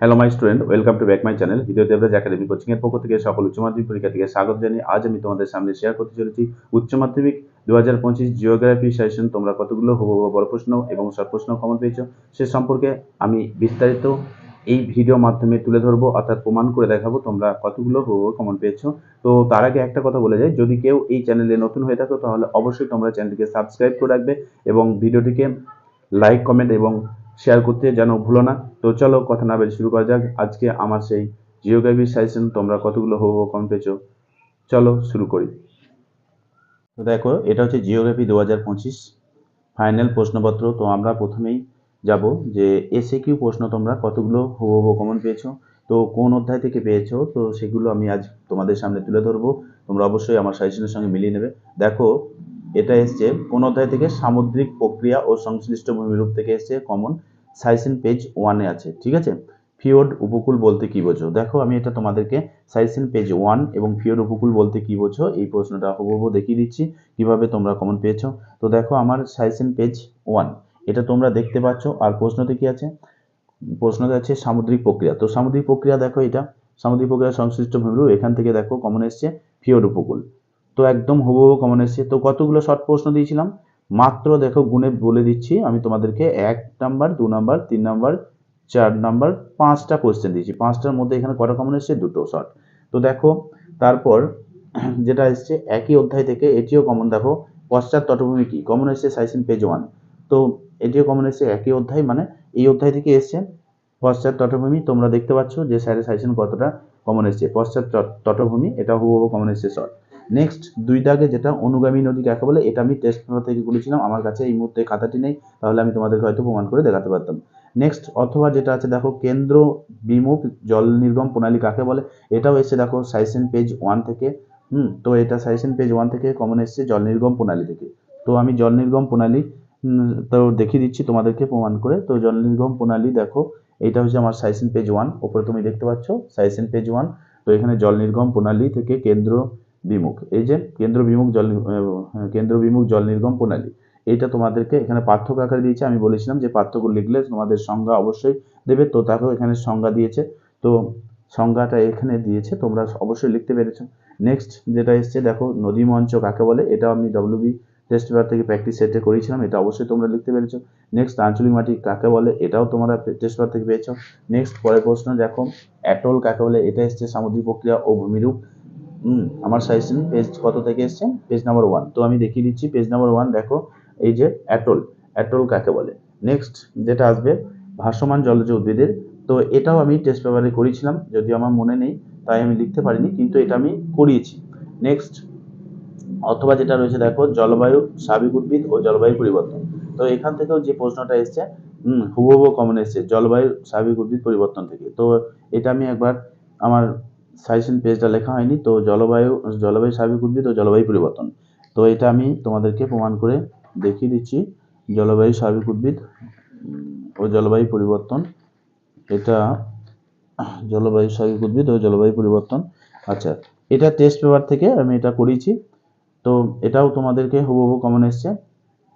Hello my student welcome to back my channel Hriday Debraj academy coaching এর পক্ষ থেকে সকল উচ্চ মাধ্যমিক পরীক্ষা থেকে স্বাগত জানিয়ে আজ আমি তোমাদের সামনে শেয়ার করতে চলেছি উচ্চ মাধ্যমিক দু হাজার পঁচিশ জিওগ্রাফি সেশন তোমরা কতগুলো হুবহু বড় প্রশ্ন এবং শর্ট প্রশ্ন কমন পেয়েছ সে সম্পর্কে আমি বিস্তারিত এই ভিডিও মাধ্যমে তুলে ধরবো, অর্থাৎ প্রমাণ করে দেখাবো তোমরা কতগুলো কমন পেয়েছ। তো তার আগে একটা কথা বলে যাই, যদি কেউ এই চ্যানেলে নতুন হয়ে থাকো তাহলে অবশ্যই তোমরা চ্যানেলটিকে সাবস্ক্রাইব করে রাখবে এবং ভিডিওটিকে লাইক কমেন্ট এবং শেয়ার করতে যেন ভুলো না। তো চলো কথা না বেরিয়ে শুরু করা যাক। আজকে আমার সেই জিওগ্রাফি সাজেশন তোমরা কতগুলো হো হো কম পেয়েছ? চলো শুরু করি। তো দেখো, এটা হচ্ছে জিওগ্রাফি দু হাজার পঁচিশ। ফাইনাল প্রশ্নপত্র, তো আমরা প্রথমেই যাব যে এসে কিউ প্রশ্ন তোমরা কতগুলো হো হো কমন পেয়েছ? তো কোন অধ্যায় থেকে পেয়েছ? তো সেগুলো আমি আজ তোমাদের সামনে তুলে ধরবো। তোমরা অবশ্যই আমার সাজেশনের সঙ্গে মিলিয়ে নেবে। দেখো এটা এসছে কোন অধ্যায় থেকে সামুদ্রিক প্রক্রিয়া ও সংশ্লিষ্ট ভূমিরূপ থেকে এসছে। কমন সাইসিন পেজ ওয়ানে আছে, ঠিক আছে? ফিওর্ড উপকূল বলতে কি বোঝো? দেখো, আমি এটা তোমাদেরকে সাইসিন পেজ ওয়ান এবং ফিওর্ড উপকূল বলতে কি বোঝো? এই প্রশ্নটা হুবহু দেখিয়ে দিচ্ছি, কীভাবে তোমরা কমন পেয়েছ? তো দেখো, আমার সাইসিন পেজ ওয়ান এটা তোমরা দেখতে পাচ্ছ। আর প্রশ্নতে কি আছে? প্রশ্নতে আছে সামুদ্রিক প্রক্রিয়া। তো সামুদ্রিক প্রক্রিয়া দেখো এটা, সামুদ্রিক প্রক্রিয়া সংশ্লিষ্ট ভূমিরূপ, এখান থেকে দেখো কমন এসছে ফিওর্ড উপকূল। তো একদম হুবহু কমন এসছে। তো কতগুলো শর্ট প্রশ্ন দিয়েছিলাম? মাত্র দেখো গুণে বলে দিচ্ছি, আমি তোমাদেরকে এক নাম্বার দু নাম্বার তিন নাম্বার চার নাম্বার পাঁচটা কোয়েশ্চেন দিয়েছি। পাঁচটার মধ্যে এখানে কটা কমন এসছে? দুটো শর্ট তো দেখো, তারপর যেটা এসছে, একই অধ্যায় থেকে এটিও কমন দেখো, পশ্চাৎ তটভূমি কি? কমন এসছে সাইসিন পেজ ওয়ান তো এটিও কমন এসছে একই অধ্যায় মানে এই অধ্যায় থেকে এসছে পশ্চাৎ তটভূমি। তোমরা দেখতে পাচ্ছ যে স্যারের সাইসিন কতটা কমন এসছে। পশ্চাৎ তটভূমি, এটা হুবহু কমন এসছে শর্ট নেক্সট দুই দাগে যেটা অনুগামী নদী কাকে বলে, এটা আমি টেস্ট পেপার থেকে করেছিলাম। আমার কাছে এই মুহূর্তে খাতাটি নেই, তাহলে আমি তোমাদেরকে হয়তো প্রমাণ করে দেখাতে পারতাম। নেক্সট অথবা যেটা আছে, দেখো, কেন্দ্র বিমুখ জল নির্গম প্রণালী কাকে বলে, এটাও এসছে, দেখো সাইসেন পেজ ওয়ান থেকে। হুম, তো এটা সাইসেন পেজ ওয়ান থেকে কমন এসছে, জল নির্গম প্রণালী থেকে। তো আমি জল নির্গম প্রণালী তো দেখিয়ে দিচ্ছি তোমাদেরকে প্রমাণ করে। তো জল নির্গম প্রণালী, দেখো, এটা হচ্ছে আমার সাইসেন পেজ ওয়ান ওপরে তুমি দেখতে পাচ্ছ সাইসেন পেজ ওয়ান তো এখানে জল নির্গম প্রণালী থেকে কেন্দ্র বিমুখ। এই যে কেন্দ্র বিমুখ জল কেন্দ্র বিমুখ জল নির্গম প্রণালী এটা তোমাদেরকে এখানে পার্থক্য আকারে দিয়েছে। আমি বলেছিলাম যে পার্থক্য লিখলে তোমাদের সংজ্ঞা অবশ্যই দেবে। তো তাকেও এখানে সংজ্ঞা দিয়েছে। তো সংজ্ঞাটা এখানে দিয়েছে। তোমরা অবশ্যই লিখতে পেরেছ। নেক্সট যেটা এসছে, দেখো, নদী মঞ্চ কাকে বলে? এটা আমি ডব্লিউবি টেস্ট পেপার থেকে প্র্যাকটিস সেটে করেছিলাম। এটা অবশ্যই তোমরা লিখতে পেরেছ। নেক্সট আঞ্চলিক মাটি কাকে বলে? এটাও তোমরা টেস্ট পেপার থেকে পেয়েছ। নেক্সট পরের প্রশ্ন, দেখো অ্যাটল কাকে বলে? এটা এসছে সামুদ্রিক প্রক্রিয়া ও ভূমিরূপ। হুম, আমার সাজেশন পেজ কত থেকে এসছে? পেজ নাম্বার ওয়ান তো আমি দেখিয়ে দিচ্ছি পেজ নাম্বার ওয়ান দেখো, এই যে অ্যাটল অ্যাটল কাকে বলে? নেক্সট যেটা আসবে, ভাসমান জলজ উদ্ভিদের। তো এটাও আমি টেস্ট পেপারে করেছিলাম, যদিও আমার মনে নেই, তাই আমি লিখতে পারিনি, কিন্তু এটা আমি করিয়েছি। নেক্সট অথবা যেটা রয়েছে, দেখো, জলবায়ু স্বাভাবিক উদ্ভিদ ও জলবায়ু পরিবর্তন। তো এখান থেকেও যে প্রশ্নটা এসছে, হুম, হুবহু কমন এসছে, জলবায়ু স্বাভাবিক উদ্ভিদ পরিবর্তন থেকে। তো এটা আমি একবার আমার সাজেশন পেজটা লেখা হয়নি, তো জলবায়ু জলবায়ু স্বাভাবিক উদ্ভিদ ও জলবায়ু পরিবর্তন। তো এটা আমি তোমাদেরকে প্রমাণ করে দেখিয়ে দিচ্ছি, জলবায়ু স্বাভাবিক উদ্ভিদ ও জলবায়ু পরিবর্তন। এটা জলবায়ু স্বাভাবিক উদ্ভিদ ও জলবায়ু পরিবর্তন। আচ্ছা এটা টেস্ট পেপার থেকে আমি এটা করিয়েছি। তো এটাও তোমাদেরকে হুবহু কমন এসছে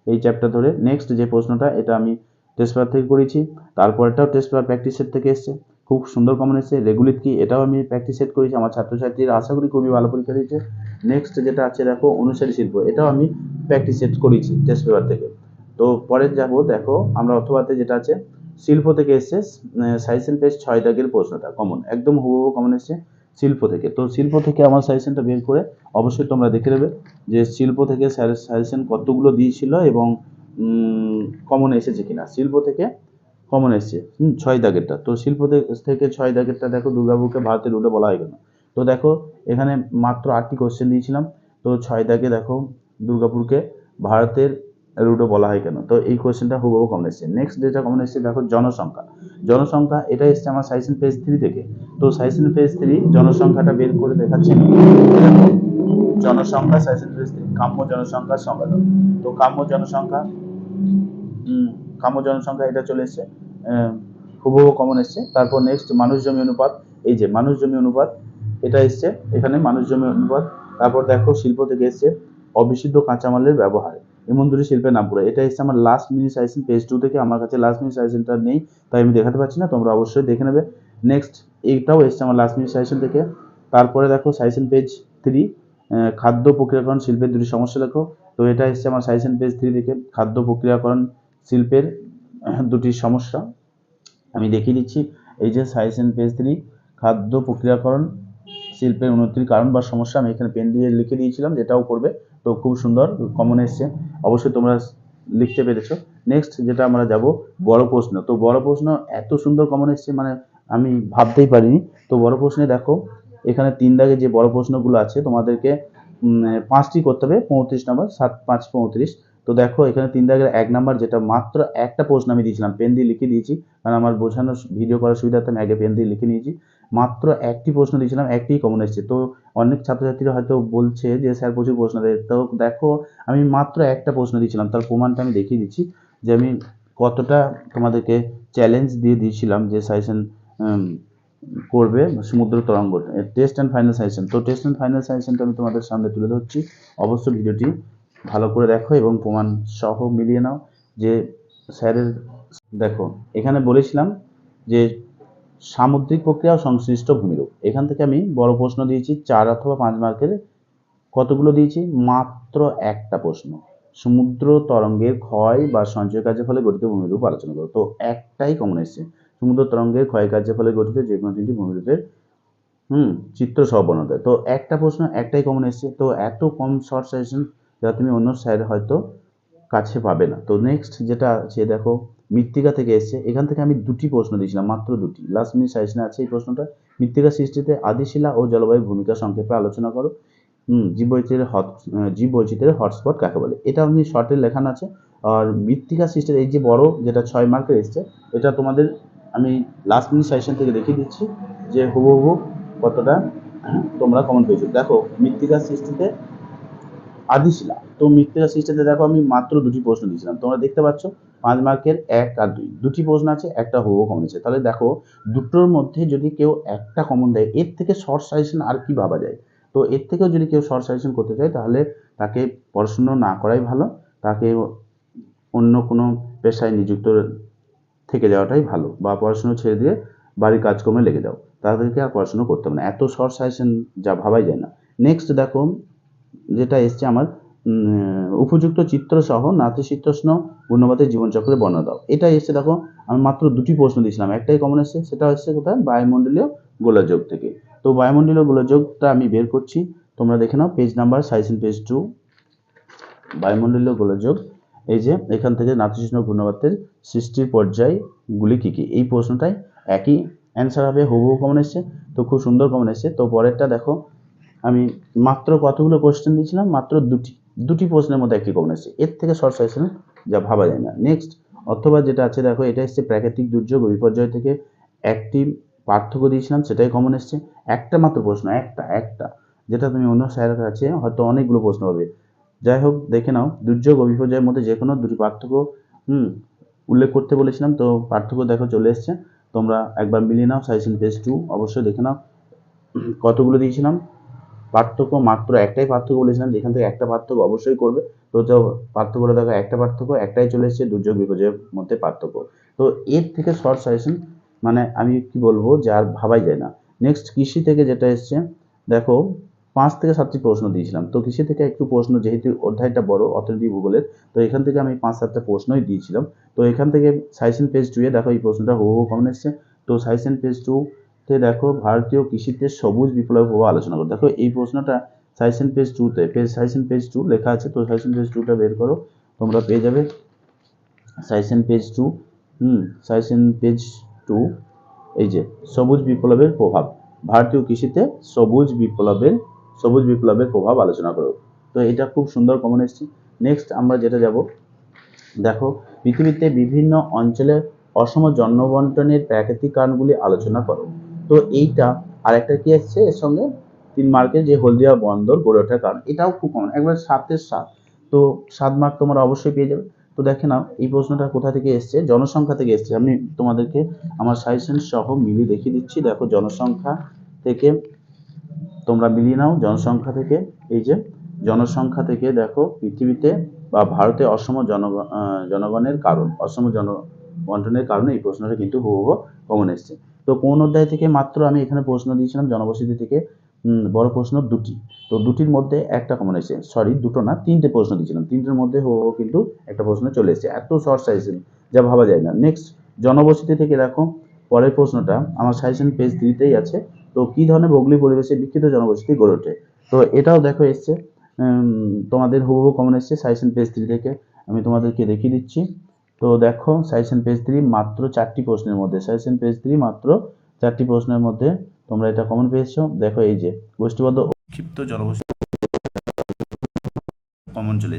এই চ্যাপ্টার ধরে। নেক্সট যে প্রশ্নটা, এটা আমি টেস্ট পেপার থেকে করেছি তারপরটাও টেস্ট পেপার প্র্যাকটিসের থেকে এসছে। খুব সুন্দর কমন এসেছে। রেগুলেট কি? এটাও আমি প্র্যাকটিস সেট করেছি। আমার ছাত্রছাত্রীরা আশা করি খুবই ভালো পরীক্ষা দিয়েছে। নেক্সট যেটা আছে, দেখো, অনুসারী শিল্প। এটাও আমি প্র্যাকটিস সেট করেছি টেস্ট পেপার থেকে। তো পরে যাব, দেখো, আমরা অথবাতে যেটা আছে, শিল্প থেকে এসছে সাইসেন পেজ ছয় দাগের প্রশ্নটা কমন একদম হুবহু কমন এসছে শিল্প থেকে। তো শিল্প থেকে আমার সাজেশনটা বের করে অবশ্যই তোমরা দেখে নেবে যে শিল্প থেকে সাজেশন কতগুলো দিয়েছিল এবং কমন এসেছে কিনা। শিল্প থেকে কমন এসেছে। ছয় দাগেরটা। তো শিল্প থেকে ছয় দাগেরটা দেখো দুর্গাপুরকে ভারতের রুটে বলা হয় কেন? তো দেখো, এখানে মাত্র আটটি কোশ্চেন দিয়েছিলাম। তো ছয় দাগে দেখো দুর্গাপুরকে ভারতের রুটে বলা হয় কেন? তো এই কোয়েশ্চেনটা হুবহু কমন এসেছে। নেক্সট যেটা কমন এসেছে, দেখো জনসংখ্যা। জনসংখ্যা, এটা এসছে আমার সাইসিন পেজ থ্রি থেকে। তো সাইসিন পেজ থ্রি জনসংখ্যাটা বের করে দেখাচ্ছে। জনসংখ্যা সাইসিন পেজ থ্রি কাম্য জনসংখ্যার সংখ্যা তো কাম্য জনসংখ্যা কাম্য জনসংখ্যা এটা চলে এসছে। হুবহু কমন এসছে। তারপর নেক্সট মানুষ জমি অনুপাত। এই যে, মানুষ জমি অনুপাত, এটা এসছে। এখানে মানুষ জমি অনুপাত। তারপর দেখো, শিল্প থেকে এসছে অবিশুদ্ধ কাঁচামালের ব্যবহার। এমনদুরি শিল্পের নাম পড়ে এটা এসছে আমার last minute suggestion page two থেকে। আমার কাছে লাস্ট মিনিট সাইজেশনটা নেই, তাই আমি দেখাতে পারছি না। তোমরা অবশ্যই দেখে নেবে। নেক্সট এইটাও এসছে আমার লাস্ট মিনিট সাজেশন থেকে। তারপরে দেখো সাজেশন পেজ থ্রি খাদ্য প্রক্রিয়াকরণ শিল্পের দুটি সমস্যা লেখো তো এটা এসছে আমার সাজেশন পেজ থ্রি থেকে। খাদ্য প্রক্রিয়াকরণ শিল্পের দুটি সমস্যা। আমি দেখিয়ে দিচ্ছি এই যে সাজেশন পেজ থ্রি খাদ্য প্রক্রিয়াকরণ, শিল্পের উন্নতির কারণ বা সমস্যা। আমি এখানে পেন দিয়ে লিখে দিয়েছিলাম, যেটাও করবে। তো খুব সুন্দর কমন এসছে। অবশ্যই তোমরা লিখতে পেরেছ। নেক্সট যেটা আমরা যাব, বড় প্রশ্ন। তো বড় প্রশ্ন এত সুন্দর কমন এসছে মানে আমি ভাবতেই পারিনি। তো বড় প্রশ্নে দেখো, এখানে তিন দাগে যে বড় প্রশ্নগুলো আছে, তোমাদেরকে পাঁচটি করতে হবে, পঁয়ত্রিশ নম্বর, সাত, পাঁচ, পঁয়ত্রিশ। তো দেখো, এখানে তিন দাগের এক নাম্বার যেটা মাত্র একটা প্রশ্ন আমি দিয়েছিলাম পেন দিয়ে লিখে দিয়েছি। কারণ আমার বোঝানোর ভিডিও করার সুবিধার্থে আমি আগে পেন দিয়ে লিখে নিয়েছি। মাত্র একটি প্রশ্ন দিয়েছিলাম, একটি কমন এসেছে। তো অনেক ছাত্রছাত্রীরা হয়তো বলছে যে, স্যার, প্রচুর প্রশ্ন দেয়। তো দেখো, আমি মাত্র একটা প্রশ্ন দিয়েছিলাম, তার প্রমাণটা আমি দেখিয়ে দিচ্ছি যে আমি কতটা তোমাদেরকে চ্যালেঞ্জ দিয়ে দিয়েছিলাম যে সাজেশন করবে সমুদ্র তরঙ্গ। টেস্ট অ্যান্ড ফাইনাল সাজেশন তো টেস্ট অ্যান্ড ফাইনাল সাজেশনটা আমি তোমাদের সামনে তুলে ধরছি। অবশ্য ভিডিওটি ভালো করে দেখো এবং প্রমাণ সহ মিলিয়ে নাও যে স্যারের, দেখো, এখানে বলেছিলাম যে সামুদ্রিক প্রক্রিয়া সংশ্লিষ্ট ভূমিরূপ। এখান থেকে আমি বড় প্রশ্ন দিয়েছি, চার অথবা পাঁচ মার্কের কতগুলো দিয়েছি? মাত্র একটা প্রশ্ন। সমুদ্র তরঙ্গের ক্ষয় বা সঞ্চয় কার্যের ফলে গঠিত ভূমিরূপ আলোচনা করো। তো একটাই কমন এসছে। সমুদ্র তরঙ্গের ক্ষয় কার্যের ফলে গঠিত যে কোনো তিনটি ভূমিরূপের, হুম, চিত্র সহ বর্ণনা তো একটা প্রশ্ন, একটাই কমন এসছে। তো এত কম শর্ট সাজেশন যা তুমি অন্য স্যার হয়তো কাছে পাবে না। তো নেক্সট যেটা আছে, দেখো, মৃত্তিকা থেকে এসছে। এখান থেকে আমি দুটি প্রশ্ন দিয়েছিলাম, মাত্র দুটি। লাস্ট মিনিট সাজেশনে আছে এই প্রশ্নটা। মৃত্তিকা সৃষ্টিতে আদিশিলা ও জলবায়ু ভূমিকা সংক্ষেপে আলোচনা করো। হুম, জীববৈচিত্র্যের হট জীববৈচিত্র্যের হটস্পট কাকে বলে? এটা আপনি শর্টে লেখানো আছে। আর মৃত্তিকা সৃষ্টির এই যে বড় যেটা ছয় মার্কের এসছে, এটা তোমাদের আমি লাস্ট মিনিট সাজেশন থেকে দেখিয়ে দিচ্ছি যে হুবহু কতটা তোমরা কমন পেয়েছ। দেখো, মৃত্তিকা সৃষ্টিতে আদিশিলা তো মৃত্তিকা সৃষ্টিতে দেখো আমি মাত্র দুটি প্রশ্ন দিয়েছিলাম। তোমরা দেখতে পাচ্ছ, পাঁচ মার্কের এক আর দুই। দুটি প্রশ্ন আছে, একটা হুবহু কমন আছে। তাহলে দেখো, দুটোর মধ্যে যদি কেউ একটা কমন দেয়, এর থেকে শর্ট সাজেশন আর কি ভাবা যায়? তো এর থেকেও যদি কেউ শর্ট সাজেশন করতে চায়, তাহলে তাকে পড়াশুনো না করাই ভালো। তাকে অন্য কোনো পেশায় নিযুক্ত থেকে যাওয়াটাই ভালো। বা পড়াশুনো ছেড়ে দিয়ে বাড়ির কাজকর্মে লেগে যাও। তাদেরকে আর পড়াশুনো করতে হবে না। এত শর্ট সাজেশন যা ভাবাই যায় না। নেক্সট দেখো যেটা এসছে আমার উপযুক্ত চিত্র সহ নাতিশীতোষ্ণ গুণবাদের জীবনচক্রের বর্ণনা দাও। এটা এসছে দেখো, আমি মাত্র দুটি প্রশ্ন দিয়েছিলাম। একটাই কমন এসছে, সেটা হচ্ছে কোথায়? বায়ুমণ্ডলীয় গোলযোগ থেকে। তো বায়ুমণ্ডলীয় গোলযোগটা আমি বের করছি। তোমরা দেখে নাও page number suggestion page two বায়ুমণ্ডলীয় গোলযোগ, এই যে, এখান থেকে নাতিশীতোষ্ণ ঘূর্ণবাতের সৃষ্টির পর্যায়গুলি কী কী? এই প্রশ্নটাই একই অ্যান্সার হবে, হুবহু কমন এসছে, তো খুব সুন্দর কমন এসছে। তো পরেরটা দেখো মাত্র কতগুলো কোশ্চেন দিয়েছিলাম? মাত্র দুটি। দুটি প্রশ্নের মধ্যে একটি কমন এসেছে। এর থেকে শর্ট সাজেশন যা ভাবা যায় না। নেক্সট অথবা যেটা আছে দেখো, এটা এসছে প্রাকৃতিক দুর্যোগ বিপর্যয় থেকে একটি পার্থক্য দিয়েছিলাম, সেটাই কমন এসছে। একটা মাত্র প্রশ্ন, একটা একটা, যেটা তুমি অন্য স্যারের কাছে হয়তো অনেকগুলো প্রশ্ন পাবে। যাই হোক, দেখে নাও। দুর্যোগ ও বিপর্যয়ের মধ্যে যে কোনো দুটি পার্থক্য, হুম, উল্লেখ করতে বলেছিলাম, তো পার্থক্য দেখো চলে এসছে। তোমরা একবার মিলিয়ে নাও সাজেশন পেজ টু অবশ্যই দেখে নাও। কতগুলো দিয়েছিলাম? পার্থক্য মাত্র একটাই পার্থক্য বলেছিলাম, যেখান থেকে একটা পার্থক্য অবশ্যই করবে। তো তো পার্থক্যটা দেখো, একটা পার্থক্য, একটাই চলে এসেছে, দুর্যোগ বিপর্যয়ের মধ্যে পার্থক্য। তো এর থেকে শর্ট সাজেশন মানে আমি কি বলব যে আর ভাবাই যায় না। নেক্সট কৃষি থেকে যেটা এসছে, দেখো, পাঁচ থেকে সাতটি প্রশ্ন দিয়েছিলাম। তো কৃষি থেকে একটু প্রশ্ন, যেহেতু অধ্যায়টা বড় অর্থনীতি ভূগোলের, তো এখান থেকে আমি পাঁচ সাতটা প্রশ্নই দিয়েছিলাম। তো এখান থেকে সাইসেন পেজ টুয়ে দেখো, এই প্রশ্নটা হুবহু কমন এসছে। তো সাইসেন পেজ টু তে দেখো ভারতীয় কৃষিতে সবুজ বিপ্লবের প্রভাব আলোচনা করো। দেখো এই প্রশ্নটা সাইসেন পেজ টুতে পেজ সাইসেন পেজ টু লেখা আছে, তো সাইসেন পেজ টুটা বের করো, তোমরা পেয়ে যাবে। সাইসেন পেজ টু হুম সাইসেন পেজ টু এই যে সবুজ বিপ্লবের প্রভাব। ভারতীয় কৃষিতে সবুজ বিপ্লবের সবুজ বিপ্লবের প্রভাব আলোচনা করো। তো এটা খুব সুন্দর কমন এসছে নেক্সট আমরা যেটা যাব, দেখো পৃথিবীতে বিভিন্ন অঞ্চলে অসম জন্মবন্টনের প্রাকৃতিক কারণগুলি আলোচনা করো। তো এইটা আর একটা কি আসছে? এর সঙ্গে তিন মার্কের যে হলদিয়া বন্দর গড়ে ওঠার কারণ এটাও খুব কমন একবার সাতের সাত। তো সাত মার্ক তোমরা অবশ্যই পেয়ে যাবে। তো দেখে নাও এই প্রশ্নটা কোথা থেকে এসছে? জনসংখ্যা থেকে এসছে। আমি তোমাদেরকে আমার সাজেশন সহ মিলিয়ে দেখিয়ে দিচ্ছি। দেখো জনসংখ্যা থেকে তোমরা মিলিয়ে নাও জনসংখ্যা থেকে। এই যে জনসংখ্যা থেকে দেখো পৃথিবীতে বা ভারতে অসম জনগ আহ, জনগণের কারণ অসম জন বন্টনের কারণে এই প্রশ্নটা কিন্তু হুবহু কমন এসছে। তো কোন অধ্যায় থেকে মাত্র আমি এখানে প্রশ্ন দিয়েছিলাম, জনবসতি থেকে বড় প্রশ্ন দুটি। তো দুটির মধ্যে একটা কমন এসেছে। সরি দুটো না, তিনটে প্রশ্ন দিয়েছিলাম। তিনটের মধ্যে হো হো কিন্তু একটা প্রশ্ন চলে এসেছে। এত শর্ট সাজেশন যা ভাবা যায় না। নেক্সট জনবসতি থেকে দেখো, পরের প্রশ্নটা, আমার সাজেশন পেজ থ্রিতেই আছে। তো কি ধরনের ভৌগোলিক পরিবেশে বিক্ষিপ্ত জনবসতি গড়ে ওঠে? তো এটাও দেখো এসছে তোমাদের হুবহু কমন এসছে সাজেশন পেজ থ্রি থেকে। আমি তোমাদেরকে দেখিয়ে দিচ্ছি। তো দেখো সাজেশন পেজ থ্রি মাত্র চারটি প্রশ্নের মধ্যে সাজেশন পেজ থ্রি মাত্র চারটি প্রশ্নের মধ্যে তোমরা এটা কমন পেয়েছ। দেখো এই যে, গোষ্ঠীবদ্ধ ক্ষিপ্ত জলবস্তু কমন চলে